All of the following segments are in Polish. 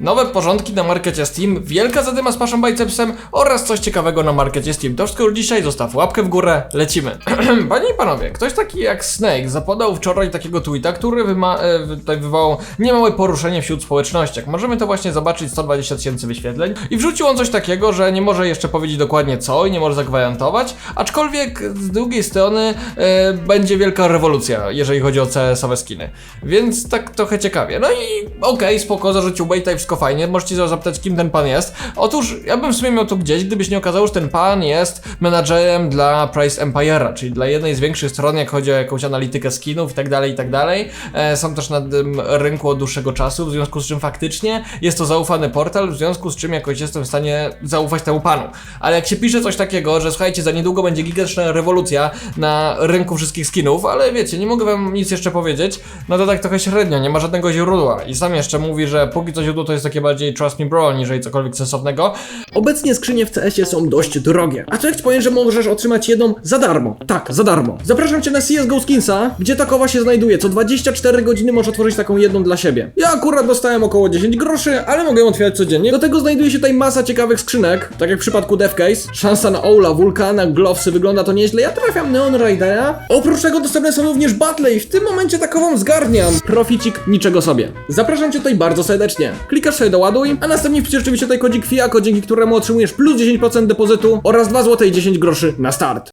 nowe porządki na markecie Steam, wielka zadyma z paszą bicepsem oraz coś ciekawego na markecie Steam. To wszystko już dzisiaj, zostaw łapkę w górę, lecimy. Panie i panowie, ktoś taki jak Snake zapodał wczoraj takiego tweeta, który wyma- e, tutaj wywołał niemałe poruszenie wśród społecznościach. Możemy to właśnie zobaczyć, 120 tysięcy wyświetleń. I wrzucił on coś takiego, że nie może jeszcze powiedzieć dokładnie co i nie może zagwarantować, aczkolwiek z drugiej strony e, będzie wielka rewolucja, jeżeli chodzi o CS-owe skiny. Więc tak trochę ciekawie. No i okej, spoko, zarzucił baita i wszystko fajnie. Możecie zapytać, kim ten pan jest. Otóż ja bym w sumie miał to gdzieś, gdybyś nie okazało, że ten pan jest menadżerem dla Price Empire'a, czyli dla jednej z większych stron, jak chodzi o jakąś analitykę skinów i tak dalej, i tak dalej. E, są też na tym rynku od dłuższego czasu, w związku z czym faktycznie jest to zaufany portal, w związku z czym jakoś jestem w stanie zaufać temu panu. Ale jak się pisze coś takiego, że słuchajcie, za niedługo będzie gigantyczna rewolucja na rynku wszystkich skinów, ale wiecie, nie mogę wam nic jeszcze powiedzieć, no to tak trochę średnio, nie ma żadnego źródła. I sam jeszcze mówi, że póki co źródło to jest takie bardziej trust me bro, niżeli cokolwiek sensownego. Obecnie skrzynie w CS-ie są dość drogie. A ci powiem, że możesz otrzymać jedną za darmo? Tak, za darmo. Zapraszam cię na CSGO Skinsa, gdzie takowa się znajduje. Co 24 godziny możesz otworzyć taką jedną dla siebie. Ja akurat dostałem około 10 groszy, ale mogę ją otwierać codziennie. Do tego znajduje się tutaj masa ciekawych skrzynek, tak jak w przypadku Deathcase. Szansa na Oula, Vulkana, Glowsy, wygląda to nieźle. Ja trafiam Neon Ridera. Oprócz tego dostępne są również battle i w tym momencie takową zgarniam. Proficik niczego sobie. Zapraszam cię tutaj bardzo serdecznie. Klikasz sobie doładuj, a następnie wpisz oczywiście tutaj kodzik FIAKO, dzięki któremu otrzymujesz plus 10% depozytu oraz 2 zł i 10 groszy na start.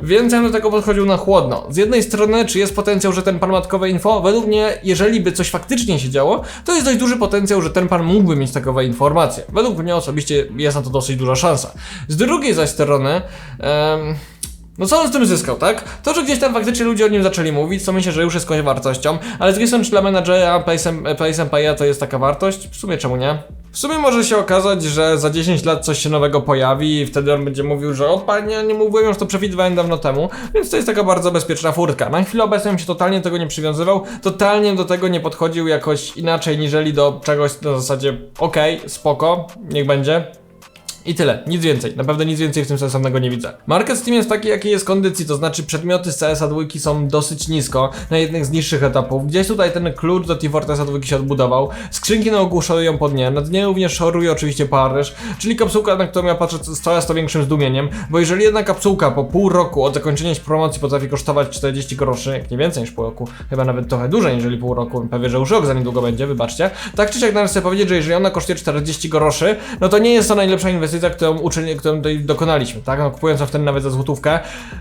Więc ja do tego podchodził na chłodno. Z jednej strony, czy jest potencjał, że ten pan ma takowe info? Według mnie, jeżeli by coś faktycznie się działo, to jest dość duży potencjał, że ten pan mógłby mieć takowe informacje. Według mnie osobiście jest na to dosyć duża szansa. Z drugiej zaś strony, em, no co on z tym zyskał, tak? To, że gdzieś tam faktycznie ludzie o nim zaczęli mówić, co myślę, że już jest jakąś wartością, ale z drugiej strony, czy dla menadżera Place Empire to jest taka wartość? W sumie czemu nie? W sumie może się okazać, że za 10 lat coś się nowego pojawi i wtedy on będzie mówił, że o panie, nie mówiłem, już to przewidywałem dawno temu, więc to jest taka bardzo bezpieczna furtka. Na chwilę obecną się totalnie tego nie przywiązywał, totalnie do tego nie podchodził jakoś inaczej niżeli do czegoś na zasadzie okej, spoko, niech będzie, i tyle, nic więcej. Naprawdę nic więcej w tym sensownego nie widzę. Market Steam jest taki, jakiej jest kondycji, to znaczy przedmioty z CSA 2 są dosyć nisko, na jednych z niższych etapów. Gdzieś tutaj ten klucz do T-Fortressa 2 się odbudował. Skrzynki na ogół szorują po dnie, na dnie również szoruje oczywiście Paryż, czyli kapsułka, na którą ja patrzę z coraz to większym zdumieniem, bo jeżeli jedna kapsułka po pół roku od zakończenia promocji potrafi kosztować 40 groszy, jak nie więcej niż pół roku, chyba nawet trochę dłużej niżeli pół roku, pewnie, że już rok za niedługo będzie, wybaczcie. Tak czy siak należy sobie powiedzieć, że jeżeli ona kosztuje 40 groszy, no to nie jest to najlepsza inwestycja, którą, uczyni, którą dokonaliśmy, tak? No, kupując ją wtedy nawet za złotówkę,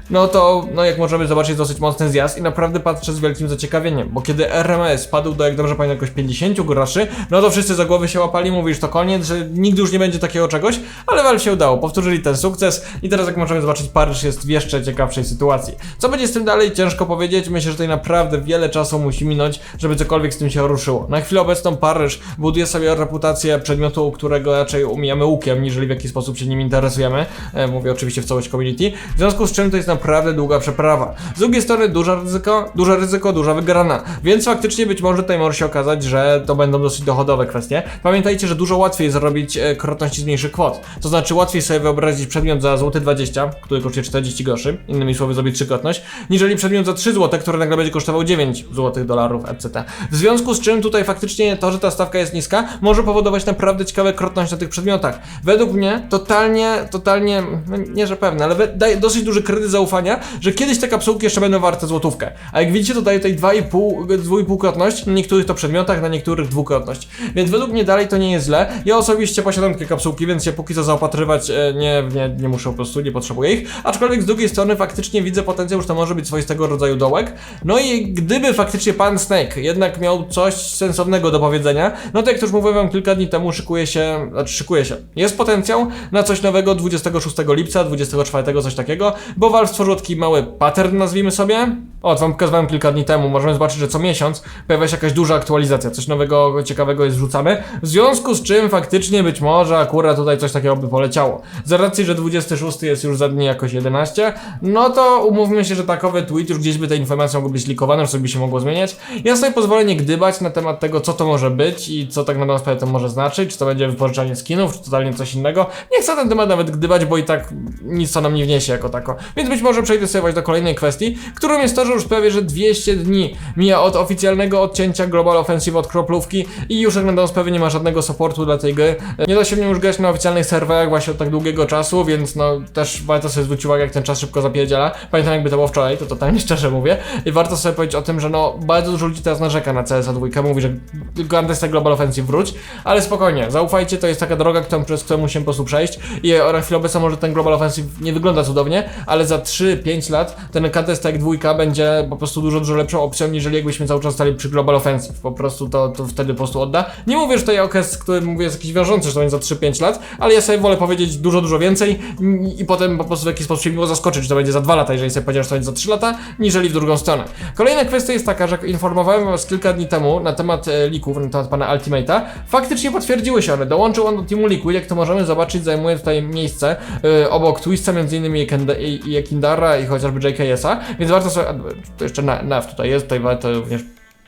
no to, no jak możemy zobaczyć, dosyć mocny zjazd i naprawdę patrzę z wielkim zaciekawieniem, bo kiedy RMS spadł do, jak dobrze pamiętam, jakoś 50 groszy, no to wszyscy za głowy się łapali, mówisz, to koniec, że nigdy już nie będzie takiego czegoś, ale Valve się udało, powtórzyli ten sukces i teraz jak możemy zobaczyć, Paryż jest w jeszcze ciekawszej sytuacji. Co będzie z tym dalej, ciężko powiedzieć, myślę, że tutaj naprawdę wiele czasu musi minąć, żeby cokolwiek z tym się ruszyło. Na chwilę obecną Paryż buduje sobie reputację przedmiotu, którego raczej umijamy łukiem, niżeli w jakiś sposób się nim interesujemy. E, mówię oczywiście w całość community. W związku z czym to jest naprawdę długa przeprawa. Z drugiej strony duże ryzyko, duże ryzyko, duża wygrana. Więc faktycznie być może tutaj może się okazać, że to będą dosyć dochodowe kwestie. Pamiętajcie, że dużo łatwiej zarobić e, krotności z mniejszych kwot. To znaczy łatwiej sobie wyobrazić przedmiot za złoty 20, który kosztuje 40 groszy, innymi słowy zrobić trzykrotność, niżeli przedmiot za 3 zł, który nagle będzie kosztował 9 złotych dolarów, etc. W związku z czym tutaj faktycznie to, że ta stawka jest niska, może powodować naprawdę ciekawe krotność na tych przedmiotach. Według mnie totalnie, totalnie, no nie że pewne, ale daje dosyć duży kredyt zaufania, że kiedyś te kapsułki jeszcze będą warte złotówkę. A jak widzicie, to daje tutaj 2,5 2,5-krotność, na niektórych to przedmiotach, na niektórych dwukrotność. Więc według mnie dalej to nie jest źle. Ja osobiście posiadam takie kapsułki, więc się póki co zaopatrywać e, nie, nie, nie muszę po prostu, nie potrzebuję ich. Aczkolwiek z drugiej strony faktycznie widzę potencjał, że to może być swoistego rodzaju dołek. No i gdyby faktycznie pan Snake jednak miał coś sensownego do powiedzenia, no to jak już mówiłem kilka dni temu, szykuje się, znaczy szykuje się. Jest potencjał na coś nowego 26 lipca, 24 coś takiego, bo Valve stworzył taki mały pattern, nazwijmy sobie. O, to wam pokazywałem kilka dni temu, możemy zobaczyć, że co miesiąc pojawia się jakaś duża aktualizacja, coś nowego, ciekawego jest wrzucamy, w związku z czym faktycznie być może akurat tutaj coś takiego by poleciało. Z racji, że 26 jest już za dni jakoś 11, no to umówmy się, że takowy tweet już gdzieś by te informacje mogły być likowane, że sobie by się mogło zmieniać. Ja sobie pozwolę nie gdybać na temat tego, co to może być i co tak na dobrą sprawę to może znaczyć, czy to będzie wypożyczanie skinów, czy totalnie coś innego, nie chcę ten temat nawet gdybać, bo i tak nic co nam nie wniesie jako tako. Więc być może przejdę sobie do kolejnej kwestii, którą jest to, że już prawie, że 200 dni mija od oficjalnego odcięcia Global Offensive od kroplówki i już jak na sprawę nie ma żadnego supportu dla tej gry. Nie da się w już grać na oficjalnych serwerach właśnie od tak długiego czasu, więc no też warto sobie zwrócić uwagę, jak ten czas szybko zapierdziela. Pamiętam jakby to było wczoraj, to totalnie szczerze mówię. I warto sobie powiedzieć o tym, że no bardzo dużo ludzi teraz narzeka na CSA 2, mówi, że Counter Global Offensive wróć, ale spokojnie, zaufajcie, to jest taka droga, którą, przez którą musimy po prostu przejść i na chwilę obecną może ten Global Offensive nie wygląda cudownie, ale za 3-5 lat ten Counter Strike 2 będzie po prostu dużo, dużo lepszą opcją, niżeli jakbyśmy cały czas stali przy Global Offensive. Po prostu to, to wtedy po prostu odda. Nie mówię, że to okres, który mówię jest jakiś wiążący, że to będzie za 3-5 lat, ale ja sobie wolę powiedzieć dużo, dużo więcej i potem po prostu w jakiś sposób się miło zaskoczyć, że to będzie za 2 lata, jeżeli sobie powiedziałem, że to będzie za 3 lata, niżeli w drugą stronę. Kolejna kwestia jest taka, że informowałem was kilka dni temu na temat e, lików, na temat pana Ultimate'a. Faktycznie potwierdziły się one. Dołączył on do teamu Liquid, jak to możemy zobaczyć, zajmuje tutaj miejsce e, obok Twista, między innymi Kenda- i, chociażby JKS-a, więc warto sobie, to jeszcze na, NAV tutaj jest, tutaj warto również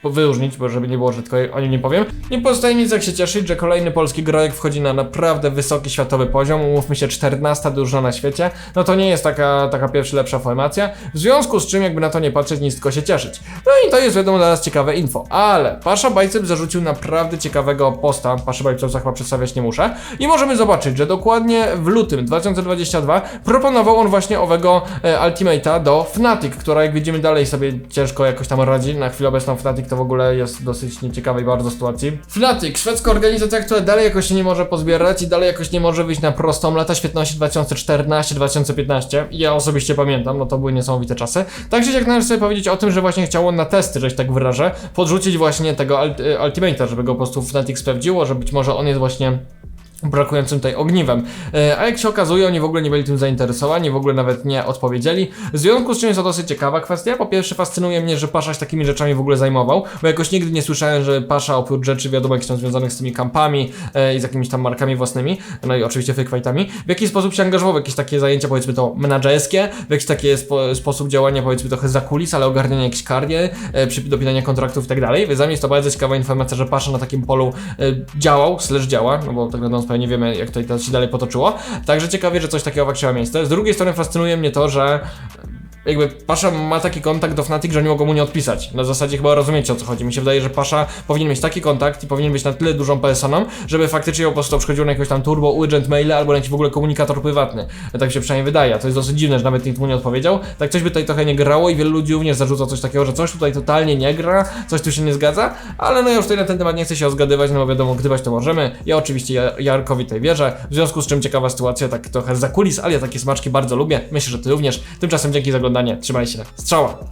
wyróżnić, bo żeby nie było, że tylko o nim nie powiem. Nie pozostaje nic jak się cieszyć, że kolejny polski grojek wchodzi na naprawdę wysoki światowy poziom, umówmy się 14 drużyna na świecie, no to nie jest taka, taka pierwsza lepsza formacja, w związku z czym jakby na to nie patrzeć, nic tylko się cieszyć. No i to jest wiadomo dla nas ciekawe info, ale Pasza Bajcep zarzucił naprawdę ciekawego posta, Pasza Bajcepsa chyba przedstawiać nie muszę, i możemy zobaczyć, że dokładnie w lutym 2022 proponował on właśnie owego e, Ultimate'a do Fnatic, która jak widzimy dalej sobie ciężko jakoś tam radzi, na chwilę obecną Fnatic to w ogóle jest dosyć nieciekawej bardzo sytuacji. Fnatic, szwedzka organizacja, która dalej jakoś się nie może pozbierać i dalej jakoś nie może wyjść na prostą lata świetności 2014-2015. Ja osobiście pamiętam, no to były niesamowite czasy. Także jak należy sobie powiedzieć o tym, że właśnie chciał on na testy, że się tak wyrażę, podrzucić właśnie tego y, Ultimate'a, żeby go po prostu Fnatic sprawdziło, że być może on jest właśnie brakującym tutaj ogniwem. E, A jak się okazuje, oni w ogóle nie byli tym zainteresowani, w ogóle nawet nie odpowiedzieli. W związku z czym jest to dosyć ciekawa kwestia. Po pierwsze, fascynuje mnie, że Pasza się takimi rzeczami w ogóle zajmował, bo jakoś nigdy nie słyszałem, że Pasza oprócz rzeczy wiadomo jakichś tam związanych z tymi kampami e, i z jakimiś tam markami własnymi, no i oczywiście fake w jakiś sposób się angażował w jakieś takie zajęcia, powiedzmy to menadżerskie, w jakiś taki spo, sposób działania, powiedzmy trochę za kulis, ale ogarniania jakichś karier, przy dopinania kontraktów i tak dalej. Więc dla mnie jest to bardzo ciekawa informacja, że Pasza na takim polu e, działał, slash działa, no bo tak naprawdę nie wiemy, jak to się dalej potoczyło. Także ciekawie, że coś takiego faktycznie ma miejsce. Z drugiej strony fascynuje mnie to, że jakby Pasza ma taki kontakt do Fnatic, że oni mogą mu nie odpisać. Na zasadzie chyba rozumiecie o co chodzi. Mi się wydaje, że Pasza powinien mieć taki kontakt i powinien być na tyle dużą personą, żeby faktycznie po prostu przychodził na jakiegoś tam turbo, urgent maile albo jakiś w ogóle komunikator prywatny. Tak się przynajmniej wydaje. To jest dosyć dziwne, że nawet nikt mu nie odpowiedział. Tak coś by tutaj trochę nie grało i wielu ludzi również zarzuca coś takiego, że coś tutaj totalnie nie gra, coś tu się nie zgadza, ale no ja już tutaj na ten temat nie chcę się rozgadywać, no bo wiadomo, gdybać to możemy. Ja oczywiście Ja- Jarkowi tutaj wierzę, w związku z czym ciekawa sytuacja, tak trochę za kulis, ale ja takie smaczki bardzo lubię. Myślę, że ty również. Tymczasem dzięki za oglądanie, trzymaj się, strzała!